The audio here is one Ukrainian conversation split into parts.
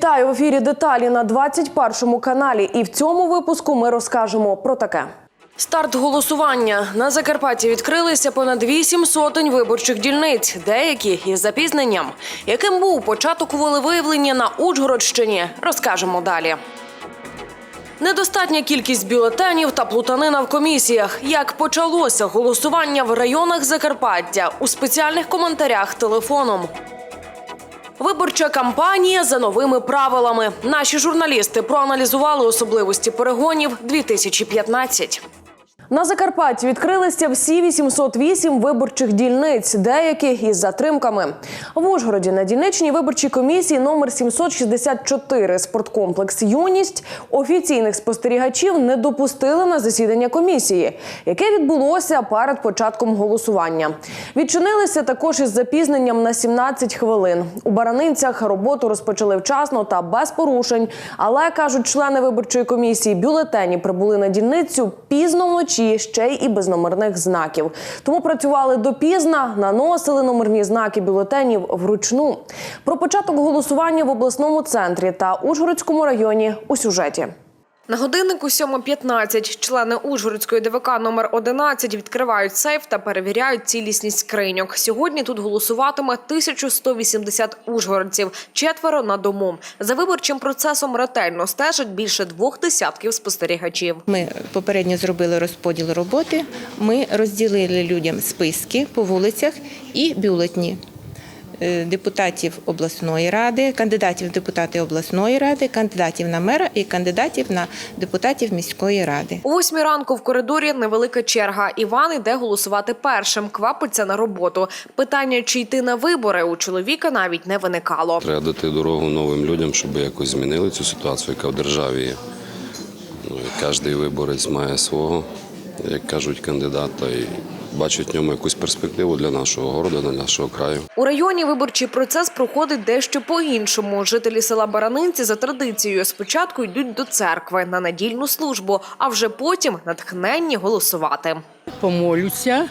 Вітаю в ефірі. Деталі на 21 каналі. І в цьому випуску ми розкажемо про таке. Старт голосування на Закарпатті відкрилися понад вісім сотень виборчих дільниць, деякі із запізненням. Яким був початок волевиявлення на Ужгородщині, розкажемо далі. Недостатня кількість бюлетенів та плутанина в комісіях. Як почалося голосування в районах Закарпаття у спеціальних коментарях телефоном. Виборча кампанія за новими правилами. Наші журналісти проаналізували особливості перегонів 2015. На Закарпатті відкрилися всі 808 виборчих дільниць, деякі із затримками. В Ужгороді на дільничній виборчій комісії номер 764 спорткомплекс Юність офіційних спостерігачів не допустили на засідання комісії, яке відбулося перед початком голосування. Відчинилися також із запізненням на 17 хвилин. У Баранинцях роботу розпочали вчасно та без порушень. Але кажуть члени виборчої комісії, бюлетені прибули на дільницю пізно вночі, ще й і без номерних знаків. Тому працювали допізна, наносили номерні знаки бюлетенів вручну. Про початок голосування в обласному центрі та Ужгородському районі у сюжеті. На годиннику 7.15 члени Ужгородської ДВК номер 11 відкривають сейф та перевіряють цілісність скриньок. Сьогодні тут голосуватиме 1180 ужгородців, четверо на дому. За виборчим процесом ретельно стежать більше двох десятків спостерігачів. Ми попередньо зробили розподіл роботи. Ми розділили людям списки по вулицях і бюлетні депутатів обласної ради, кандидатів в депутати обласної ради, кандидатів на мера і кандидатів на депутатів міської ради. У восьмій ранку в коридорі невелика черга. Іван йде голосувати першим. Квапиться на роботу. Питання, чи йти на вибори, у чоловіка навіть не виникало. Треба дати дорогу новим людям, щоб якось змінили цю ситуацію, яка в державі є. Ну, кожен виборець має свого, як кажуть, кандидата і бачить в ньому якусь перспективу для нашого города, для нашого краю. У районі виборчий процес проходить дещо по-іншому. Жителі села Баранинці за традицією спочатку йдуть до церкви на недільну службу, а вже потім натхненні голосувати. помолюся,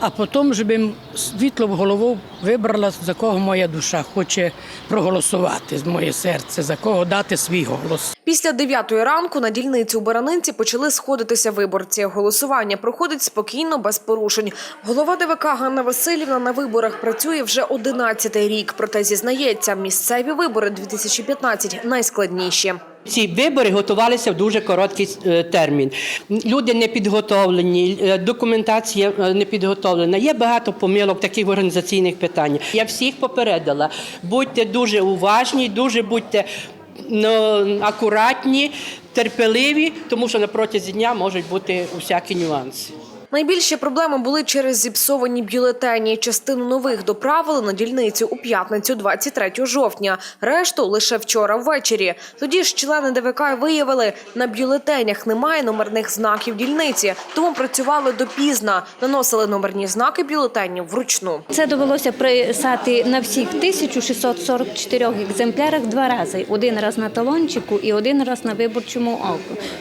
а потім, щоб світло в голову вибрала, за кого моя душа хоче проголосувати, моє серце, за кого дати свій голос. Після дев'ятої ранку на дільниці у Баранинці почали сходитися виборці. Голосування проходить спокійно, без порушень. Голова ДВК Ганна Васильівна на виборах працює вже 11-й рік. Проте зізнається, місцеві вибори 2015 найскладніші. Ці вибори готувалися в дуже короткий е, термін. Люди не підготовлені, е, документація е, не підготовлена. Є багато помилок таких організаційних питаннях. Я всіх попередила. Будьте дуже уважні, дуже будьте акуратні, терпеливі, тому що на протязі дня можуть бути усякі нюанси. Найбільші проблеми були через зіпсовані бюлетені. Частину нових доправили на дільницю у п'ятницю, 23 жовтня. Решту лише вчора ввечері. Тоді ж члени ДВК виявили, на бюлетенях немає номерних знаків дільниці, тому працювали допізна, наносили номерні знаки бюлетенів вручну. Це довелося писати на всіх 1644 екземплярах два рази. Один раз на талончику і один раз на виборчому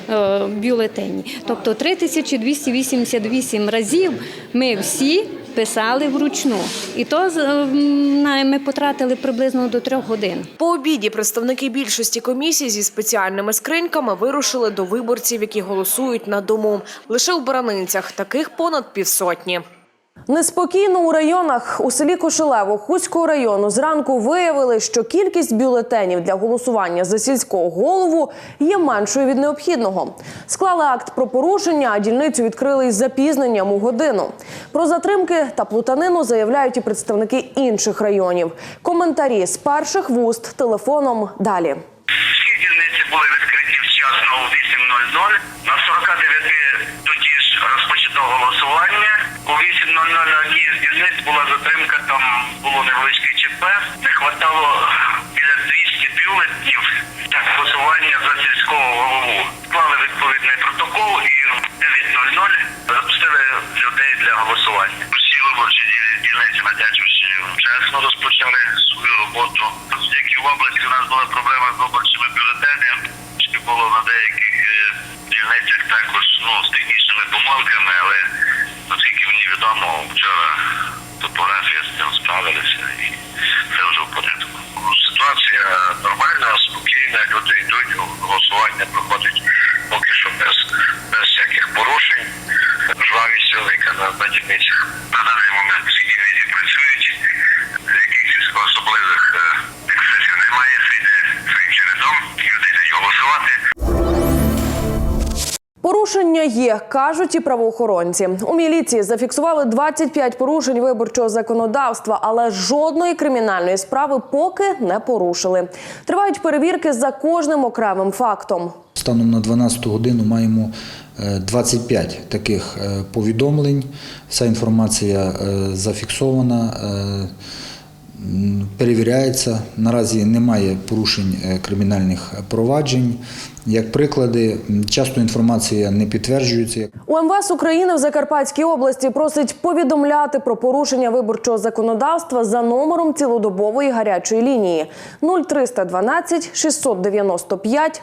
е, бюлетені. Тобто 3288 разів ми всі писали вручну. І то з- м, на- ми потратили приблизно до трьох годин. По обіді представники більшості комісій зі спеціальними скриньками вирушили до виборців, які голосують на дому. Лише у Баранинцях таких понад півсотні. Неспокійно у районах у селі Кошелево Хуського району зранку виявили, що кількість бюлетенів для голосування за сільського голову є меншою від необхідного. Склали акт про порушення, а дільницю відкрили із запізненням у годину. Про затримки та плутанину заявляють і представники інших районів. Коментарі з перших вуст телефоном далі. Всі дільниці були відкриті вчасно о 8.00. На 49 тоді ж розпочато У 8.00 на одній з дільниць була затримка, там було невеличке ЧП. Не хватало біля 200 бюлетнів для голосування за сільського голову. Склали відповідний протокол і в 9.00 запустили людей для голосування. Всі виборчі дільниці на Дячівщині вчасно розпочали свою роботу. Як і в області у нас була проблема з виборчими бюлетенями, що було на деяких е, дільницях також ну, з технічними помилками, але мені відомо, вчора топографія з цим справилися і це вже в порядку. Ситуація нормальна, спокійна. люди йдуть, голосування проходить поки що без, без всяких порушень. Жваві сили, на, на дільницях. На даний Порушення є, кажуть і правоохоронці. У міліції зафіксували 25 порушень виборчого законодавства, але жодної кримінальної справи поки не порушили. Тривають перевірки за кожним окремим фактом. Станом на 12 годину маємо е, 25 таких е, повідомлень. Вся інформація е, зафіксована, е, перевіряється. Наразі немає порушень е, кримінальних проваджень. Як приклади, часто інформація не підтверджується. У МВС України в Закарпатській області просить повідомляти про порушення виборчого законодавства за номером цілодобової гарячої лінії 0312 695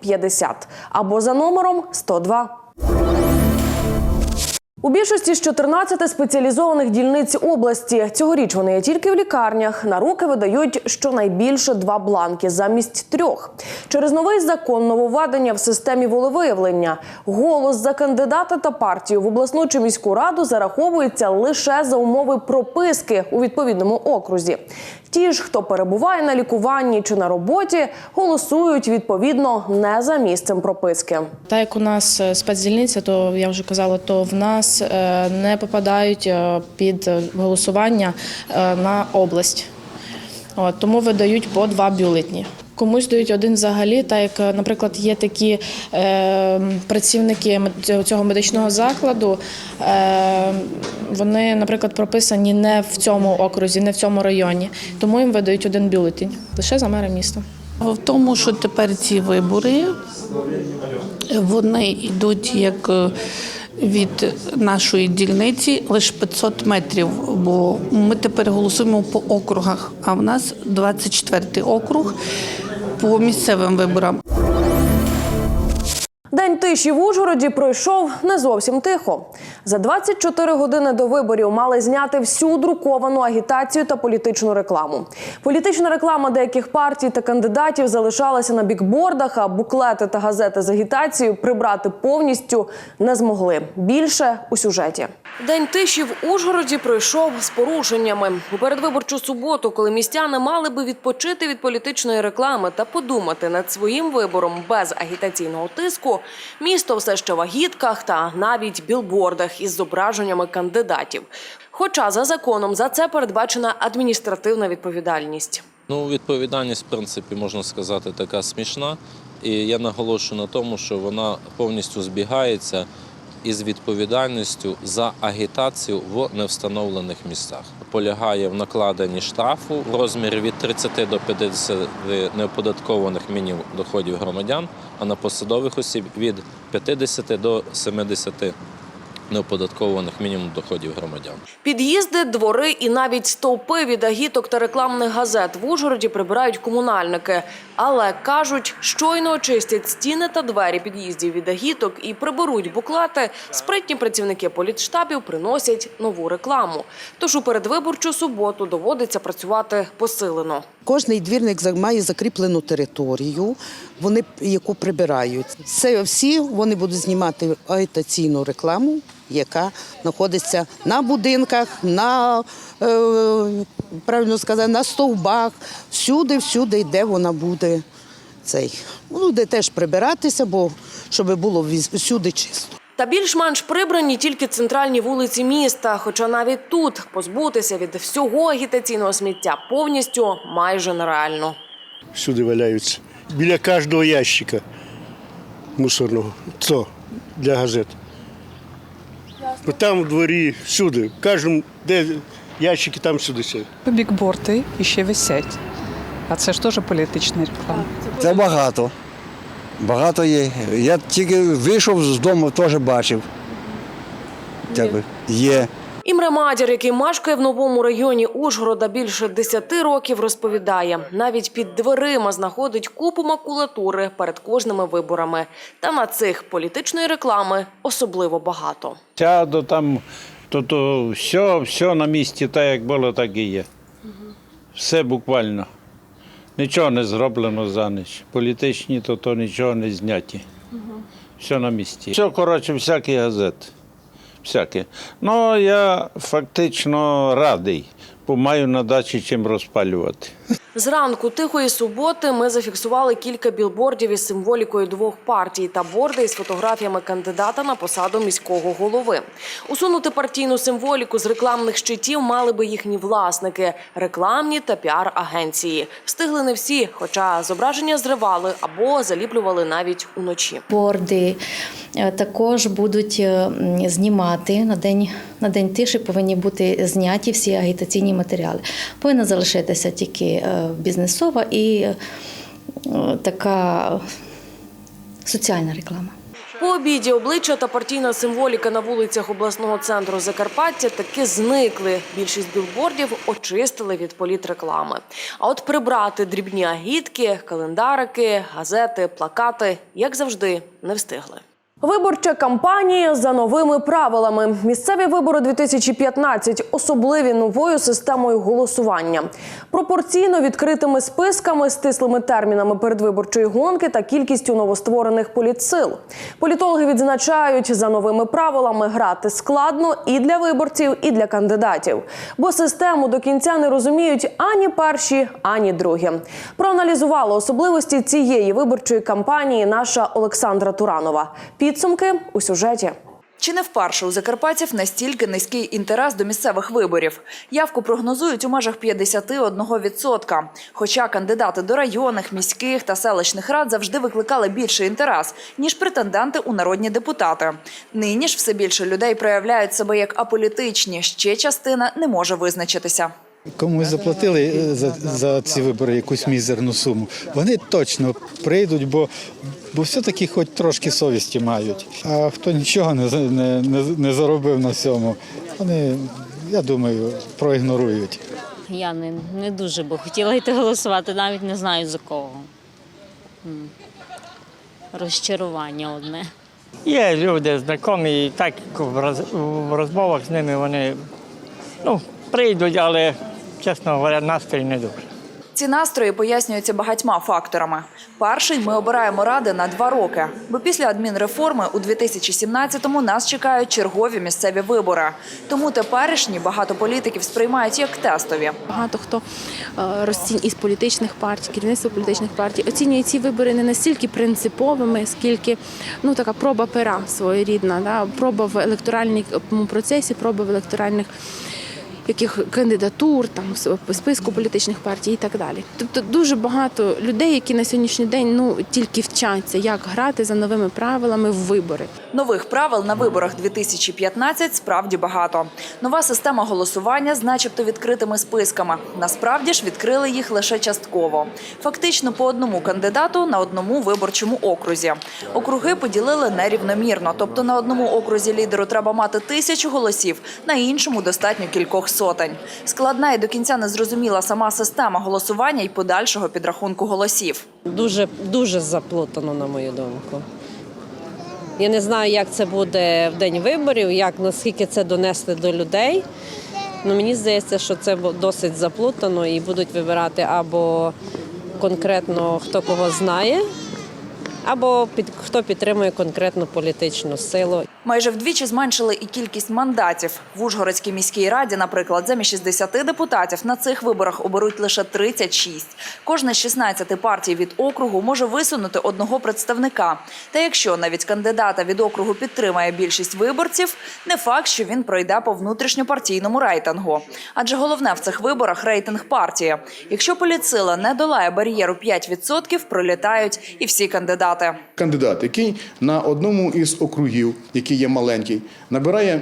050 або за номером 102. У більшості з 14 спеціалізованих дільниць області цьогоріч вони є тільки в лікарнях. На руки видають щонайбільше два бланки замість трьох. Через новий закон нововведення в системі волевиявлення голос за кандидата та партію в обласну чи міську раду зараховується лише за умови прописки у відповідному окрузі. Ті ж, хто перебуває на лікуванні чи на роботі, голосують відповідно не за місцем прописки. Так як у нас е, спецдільниця, то я вже казала, то в нас е, не попадають е, під голосування е, на область. От, тому видають по два бюлетні. Комусь дають один взагалі, так як, наприклад, є такі е, працівники цього- медичного закладу, е, вони, наприклад, прописані не в цьому окрузі, не в цьому районі, тому їм видають один бюлетень лише за мера міста. В тому, що тепер ці вибори вони йдуть як від нашої дільниці лише 500 метрів, бо ми тепер голосуємо по округах, а в нас 24 округ по місцевим виборам. Тиші в Ужгороді пройшов не зовсім тихо. За 24 години до виборів мали зняти всю друковану агітацію та політичну рекламу. Політична реклама деяких партій та кандидатів залишалася на бікбордах, а буклети та газети з агітацією прибрати повністю не змогли. Більше у сюжеті. День тиші в Ужгороді пройшов з порушеннями. У передвиборчу суботу, коли містяни мали би відпочити від політичної реклами та подумати над своїм вибором без агітаційного тиску, місто все ще в агітках та навіть білбордах із зображеннями кандидатів. Хоча за законом за це передбачена адміністративна відповідальність. Ну, відповідальність, в принципі, можна сказати, така смішна. І я наголошую на тому, що вона повністю збігається із відповідальністю за агітацію в невстановлених місцях. Полягає в накладенні штрафу в розмірі від 30 до 50 неоподаткованих мінів доходів громадян, а на посадових осіб від 50 до 70 неоподаткованих мінімум доходів громадян. Під'їзди, двори і навіть стовпи від агіток та рекламних газет в Ужгороді прибирають комунальники. Але кажуть, щойно очистять стіни та двері під'їздів від агіток і приберуть буклети. Спритні працівники політштабів приносять нову рекламу. Тож у передвиборчу суботу доводиться працювати посилено. Кожний двірник має закріплену територію, вони яку прибирають. Це всі вони будуть знімати агітаційну рекламу, яка знаходиться на будинках, на е, правильно сказати, на стовбах, всюди, всюди, де вона буде цей. Буде теж прибиратися, бо щоб було всюди чисто. Та більш-менш прибрані тільки центральні вулиці міста. Хоча навіть тут позбутися від всього агітаційного сміття повністю майже нереально. всюди валяються. Біля кожного ящика мусорного. Це для газет. Бо Там в дворі, всюди. Кажемо, де ящики, там всюди сидять. Бікборди ще висять. А це ж теж політична реклама. Це багато. Багато є. Я тільки вийшов з дому, теж бачив. Дякую. Є. Імре Мадір, який мешкає в новому районі Ужгорода більше 10 років, розповідає, навіть під дверима знаходить купу макулатури перед кожними виборами. Та на цих політичної реклами особливо багато. Сяду там, то, то все, все на місці, так як було, так і є. Все буквально. Нічого не зроблено за ніч. Політичні, то, то нічого не зняті. Все на місці. Все, коротше, всякі газети. Всякі. Ну, я фактично радий, бо маю на дачі чим розпалювати. Зранку тихої суботи ми зафіксували кілька білбордів із символікою двох партій та борди із фотографіями кандидата на посаду міського голови. Усунути партійну символіку з рекламних щитів мали би їхні власники, рекламні та піар-агенції. Встигли не всі, хоча зображення зривали або заліплювали навіть уночі. Борди е, також будуть е, знімати на день, на день тиші повинні бути зняті всі агітаційні матеріали. Повинна залишитися тільки е, бізнесова і е, така соціальна реклама. По обіді обличчя та партійна символіка на вулицях обласного центру Закарпаття таки зникли. Більшість білбордів очистили від політреклами. А от прибрати дрібні агітки, календарики, газети, плакати, як завжди, не встигли. Виборча кампанія за новими правилами. Місцеві вибори 2015 особливі новою системою голосування. Пропорційно відкритими списками, стислими термінами передвиборчої гонки та кількістю новостворених політсил. Політологи відзначають, за новими правилами грати складно і для виборців, і для кандидатів. Бо систему до кінця не розуміють ані перші, ані другі. Проаналізувала особливості цієї виборчої кампанії наша Олександра Туранова. Підсумки у сюжеті. Чи не вперше у закарпатців настільки низький інтерес до місцевих виборів? Явку прогнозують у межах 51%. Хоча кандидати до районних, міських та селищних рад завжди викликали більший інтерес, ніж претенденти у народні депутати. Нині ж все більше людей проявляють себе як аполітичні. Ще частина не може визначитися. Комусь заплатили е, за, за ці вибори якусь мізерну суму. Вони точно прийдуть, бо, бо все-таки хоч трошки совісті мають. А хто нічого не, не, не, не заробив на цьому, вони, я думаю, проігнорують. Я не, не дуже би хотіла йти голосувати, навіть не знаю за кого. Розчарування одне. Є люди знайомі, і так в роз- в розмовах з ними вони ну, прийдуть, але, чесно говоря, настрій не дуже. Ці настрої пояснюються багатьма факторами. Перший ми обираємо ради на два роки, бо після адмінреформи у 2017-му нас чекають чергові місцеві вибори. Тому теперішні багато політиків сприймають як тестові. Багато хто е, розцінь із політичних партій, керівництво політичних партій оцінює ці вибори не настільки принциповими, скільки ну така проба пера своєрідна, да? проба в електоральному процесі, проба в електоральних. Яких кандидатур там списку політичних партій і так далі. Тобто дуже багато людей, які на сьогоднішній день ну тільки вчаться, як грати за новими правилами в вибори. Нових правил на виборах 2015 справді багато. Нова система голосування з начебто відкритими списками. Насправді ж відкрили їх лише частково. Фактично по одному кандидату на одному виборчому окрузі. Округи поділили нерівномірно, тобто на одному окрузі лідеру треба мати тисячу голосів, на іншому достатньо кількох сотень. Складна і до кінця незрозуміла сама система голосування і подальшого підрахунку голосів. Дуже дуже заплутано, на мою думку. Я не знаю, як це буде в день виборів, як наскільки це донести до людей. Ну, мені здається, що це досить заплутано і будуть вибирати або конкретно хто кого знає, або під хто підтримує конкретну політичну силу. Майже вдвічі зменшили і кількість мандатів. В Ужгородській міській раді, наприклад, замість 60 депутатів на цих виборах оберуть лише 36. Кожна з 16 партій від округу може висунути одного представника. Та якщо навіть кандидата від округу підтримає більшість виборців, не факт, що він пройде по внутрішньопартійному рейтингу. Адже головне в цих виборах рейтинг партії. Якщо політсила не долає бар'єру 5%, пролітають і всі кандидати. Кандидат, який на одному із округів, який є маленький, набирає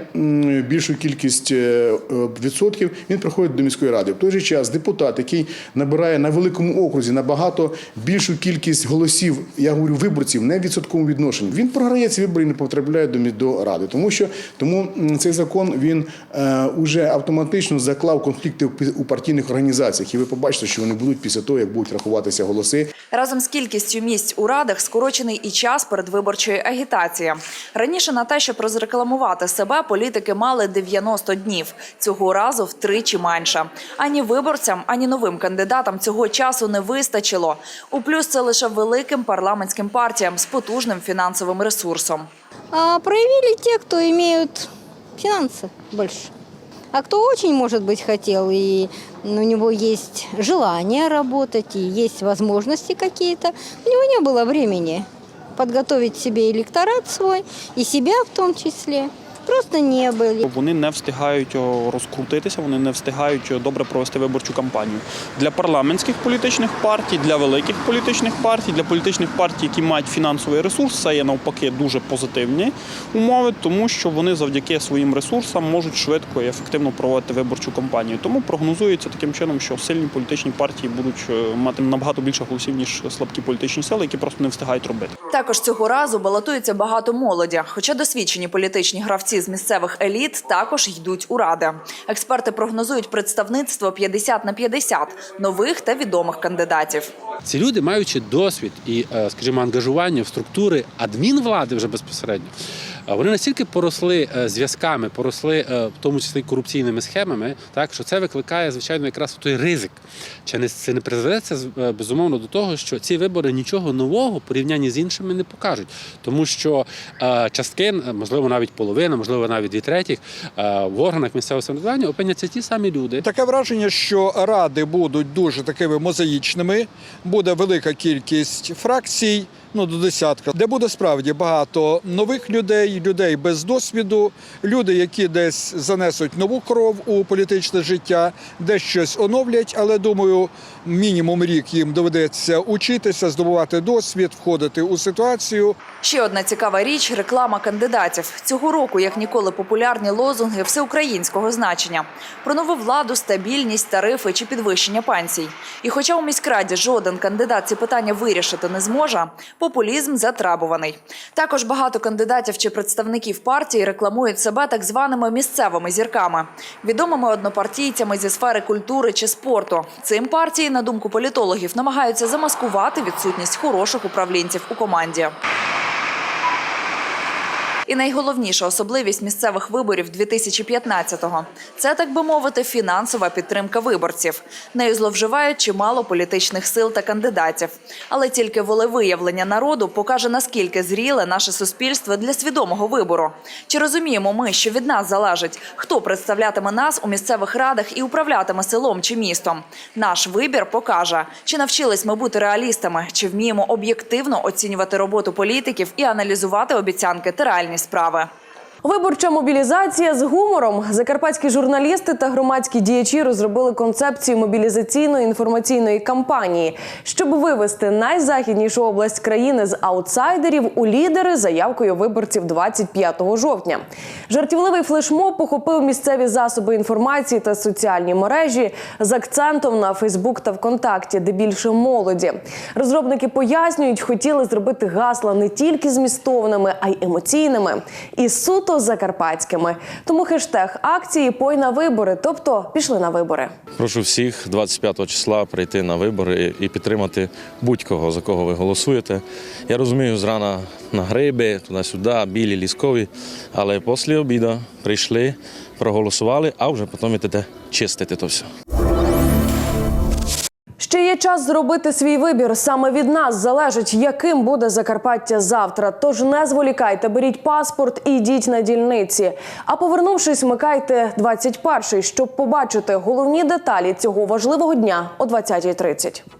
більшу кількість е, е, відсотків, він приходить до міської ради. В той же час депутат, який набирає на великому окрузі набагато більшу кількість голосів, я говорю, виборців, не в відсотковому відношенні. Він програє ці вибори і не потрапляє до, до ради. Тому що тому цей закон він е, уже автоматично заклав конфлікти у партійних організаціях. І ви побачите, що вони будуть після того, як будуть рахуватися голоси. Разом з кількістю місць у радах скорочений і час передвиборчої агітації. Раніше на те, щоб розрекламувати себе, політики мали 90 днів. Цього разу втричі менше. Ані виборцям, ані новим кандидатам цього часу не вистачило. У плюс це лише великим парламентським партіям з потужним фінансовим ресурсом. А проявили те, кто имеют финансы больше. А кто очень, может быть, хотел, и у него есть желание работать, и есть возможности какие-то, у него не было времени подготовить себе электорат свой, и себя в том числе. Просто не были. Вони не встигають розкрутитися, вони не встигають добре провести виборчу кампанію. Для парламентських політичних партій, для великих політичних партій, для політичних партій, які мають фінансовий ресурс, це є навпаки дуже позитивні умови, тому що вони завдяки своїм ресурсам можуть швидко і ефективно проводити виборчу кампанію. Тому прогнозується таким чином, що сильні політичні партії будуть е, мати набагато більше голосів ніж слабкі політичні сили, які просто не встигають робити. Також цього разу балотується багато молоді. Хоча досвідчені політичні гравці з місцевих еліт також йдуть у ради. Експерти прогнозують представництво 50 на 50 нових та відомих кандидатів. Ці люди, маючи досвід і, е, скажімо, ангажування в структури адмінвлади вже безпосередньо, вони настільки поросли е, зв'язками, поросли е, в тому числі корупційними схемами, так що це викликає звичайно якраз той ризик. Чи не це не призведе це е, безумовно до того, що ці вибори нічого нового порівнянні з іншими не покажуть, тому що е, частки, е, можливо, навіть половина, можливо, навіть дві третіх е, в органах місцевого самоврядування опиняться ті самі люди. Таке враження, що ради будуть дуже такими мозаїчними, буде велика кількість фракцій, ну до десятка, де буде справді багато нових людей, людей без досвіду, люди, які десь занесуть нову кров у політичне життя, десь щось оновлять. Але думаю, мінімум рік їм доведеться учитися, здобувати досвід, входити у ситуацію. Ще одна цікава річ реклама кандидатів. Цього року, як ніколи, популярні лозунги всеукраїнського значення про нову владу, стабільність, тарифи чи підвищення пенсій. І хоча у міськраді жоден кандидат ці питання вирішити не зможе, популізм затрабуваний. Також багато кандидатів чи представників партії рекламують себе так званими місцевими зірками, відомими однопартійцями зі сфери культури чи спорту. Цим партії, на думку політологів, намагаються замаскувати відсутність хороших управлінців у команді. І найголовніша особливість місцевих виборів 2015-го – це, так би мовити, фінансова підтримка виборців. Нею зловживають чимало політичних сил та кандидатів. Але тільки волевиявлення народу покаже, наскільки зріле наше суспільство для свідомого вибору. Чи розуміємо ми, що від нас залежить, хто представлятиме нас у місцевих радах і управлятиме селом чи містом? Наш вибір покаже, чи навчились ми бути реалістами, чи вміємо об'єктивно оцінювати роботу політиків і аналізувати обіцянки та реальні справи. Виборча мобілізація з гумором. Закарпатські журналісти та громадські діячі розробили концепцію мобілізаційної інформаційної кампанії, щоб вивести найзахіднішу область країни з аутсайдерів у лідери заявкою виборців 25 жовтня. Жартівливий флешмоб похопив місцеві засоби інформації та соціальні мережі з акцентом на Фейсбук та ВКонтакті, де більше молоді. Розробники пояснюють, хотіли зробити гасла не тільки змістовними, а й емоційними і суто закарпатськими. Тому хештег акції Пой на вибори, тобто пішли на вибори. Прошу всіх 25 числа прийти на вибори і підтримати будь-кого, за кого ви голосуєте. Я розумію, зрана на гриби, туди-сюди, білі, ліскові, але після обіду прийшли, проголосували, а вже потім йдете чистити то все. Є час зробити свій вибір. Саме від нас залежить, яким буде Закарпаття завтра. Тож не зволікайте, беріть паспорт і йдіть на дільниці. А повернувшись, вмикайте 21-й, щоб побачити головні деталі цього важливого дня о 20.30.